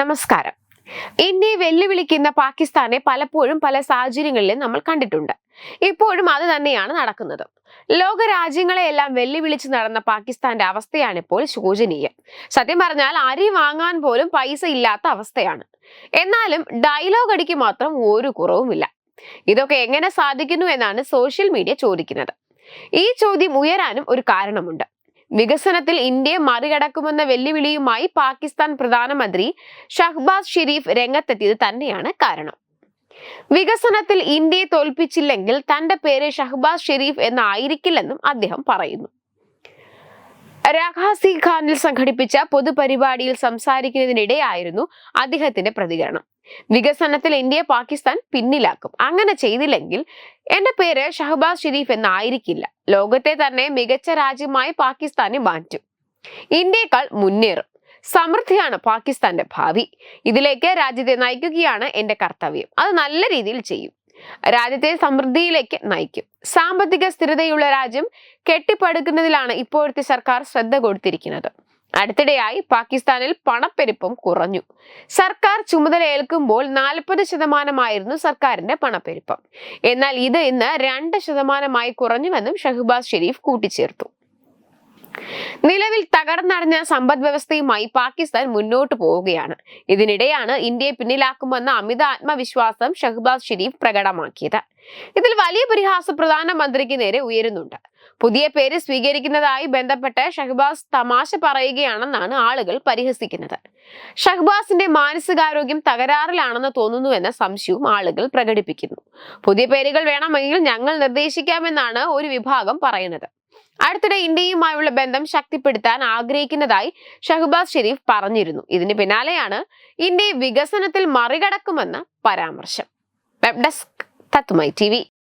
നമസ്കാരം. ഇന്ത്യയെ വെല്ലുവിളിക്കുന്ന പാകിസ്ഥാനെ പലപ്പോഴും പല സാഹചര്യങ്ങളിലും നമ്മൾ കണ്ടിട്ടുണ്ട്. ഇപ്പോഴും അത് തന്നെയാണ് നടക്കുന്നത്. ലോക രാജ്യങ്ങളെയെല്ലാം വെല്ലുവിളിച്ച് നടന്ന പാകിസ്ഥാന്റെ അവസ്ഥയാണ് ഇപ്പോൾ ശോചനീയം. സത്യം പറഞ്ഞാൽ അരി വാങ്ങാൻ പോലും പൈസ ഇല്ലാത്ത അവസ്ഥയാണ്. എന്നാലും ഡയലോഗ് അടിക്ക് മാത്രം ഒരു കുറവുമില്ല. ഇതൊക്കെ എങ്ങനെ സാധിക്കുന്നു എന്നാണ് സോഷ്യൽ മീഡിയ ചോദിക്കുന്നത്. ഈ ചോദ്യം ഉയരാനും ഒരു കാരണമുണ്ട്. വികസനത്തിൽ ഇന്ത്യയെ മറികടക്കുമെന്ന വെല്ലുവിളിയുമായി പാകിസ്ഥാൻ പ്രധാനമന്ത്രി ഷഹ്ബാസ് ഷെരീഫ് രംഗത്തെത്തിയത് തന്നെയാണ് കാരണം. വികസനത്തിൽ ഇന്ത്യയെ തോൽപ്പിച്ചില്ലെങ്കിൽ തന്റെ പേര് ഷഹ്ബാസ് ഷെരീഫ് എന്നായിരിക്കില്ലെന്നും അദ്ദേഹം പറയുന്നു. രാഖാസി ഖാനിൽ സംഘടിപ്പിച്ച പൊതുപരിപാടിയിൽ സംസാരിക്കുന്നതിനിടെയായിരുന്നു അദ്ദേഹത്തിന്റെ പ്രതികരണം. വികസനത്തിൽ ഇന്ത്യ പാകിസ്ഥാൻ പിന്നിലാക്കും. അങ്ങനെ ചെയ്തില്ലെങ്കിൽ എന്റെ പേര് ഷഹബാസ് ഷെരീഫ് എന്നായിരിക്കില്ല. ലോകത്തെ തന്നെ മികച്ച രാജ്യമായി പാകിസ്ഥാനെ മാറ്റും. ഇന്ത്യയെക്കാൾ മുന്നേറും. സമൃദ്ധിയാണ് പാകിസ്ഥാന്റെ ഭാവി. ഇതിലേക്ക് രാജ്യത്തെ നയിക്കുകയാണ് എന്റെ കർത്തവ്യം. അത് നല്ല രീതിയിൽ ചെയ്യും. രാജ്യത്തെ സമൃദ്ധിയിലേക്ക് നയിക്കും. സാമ്പത്തിക സ്ഥിരതയുള്ള രാജ്യം കെട്ടിപ്പടുക്കുന്നതിലാണ് ഇപ്പോഴത്തെ സർക്കാർ ശ്രദ്ധ കൊടുത്തിരിക്കുന്നത്. അടുത്തിടെയായി പാകിസ്ഥാനിൽ പണപ്പെരുപ്പം കുറഞ്ഞു. സർക്കാർ ചുമതല ഏൽക്കുമ്പോൾ നാൽപ്പത് ശതമാനമായിരുന്നു സർക്കാരിന്റെ പണപ്പെരുപ്പം. എന്നാൽ ഇത് ഇന്ന് രണ്ട് ശതമാനമായി കുറഞ്ഞുവെന്നും ഷഹബാസ് ഷെരീഫ് കൂട്ടിച്ചേർത്തു. നിലവിൽ തകർന്നടഞ്ഞ സമ്പദ് വ്യവസ്ഥയുമായി പാകിസ്ഥാൻ മുന്നോട്ട് പോവുകയാണ്. ഇതിനിടെയാണ് ഇന്ത്യയെ പിന്നിലാക്കുമെന്ന അമിത ആത്മവിശ്വാസം ഷഹബാസ് ഷെരീഫ് പ്രകടമാക്കിയത്. ഇതിൽ വലിയ പരിഹാസം പ്രധാനമന്ത്രിക്ക് നേരെ ഉയരുന്നുണ്ട്. പുതിയ പേര് സ്വീകരിക്കുന്നതായി ബന്ധപ്പെട്ട് ഷഹബാസ് തമാശ പറയുകയാണെന്നാണ് ആളുകൾ പരിഹസിക്കുന്നത്. ഷഹബാസിന്റെ മാനസികാരോഗ്യം തകരാറിലാണെന്ന് തോന്നുന്നുവെന്ന സംശയവും ആളുകൾ പ്രകടിപ്പിക്കുന്നു. പുതിയ പേരുകൾ വേണമെങ്കിൽ ഞങ്ങൾ നിർദ്ദേശിക്കാമെന്നാണ് ഒരു വിഭാഗം പറയുന്നത്. അടുത്തിടെ ഇന്ത്യയുമായുള്ള ബന്ധം ശക്തിപ്പെടുത്താൻ ആഗ്രഹിക്കുന്നതായി ഷഹബാസ് ഷെരീഫ് പറഞ്ഞിരുന്നു. ഇതിന് പിന്നാലെയാണ് ഇന്ത്യ വികസനത്തിൽ മറികടക്കുമെന്ന പരാമർശം. വെബ് ഡെസ്ക് തത്തുമൈ ടി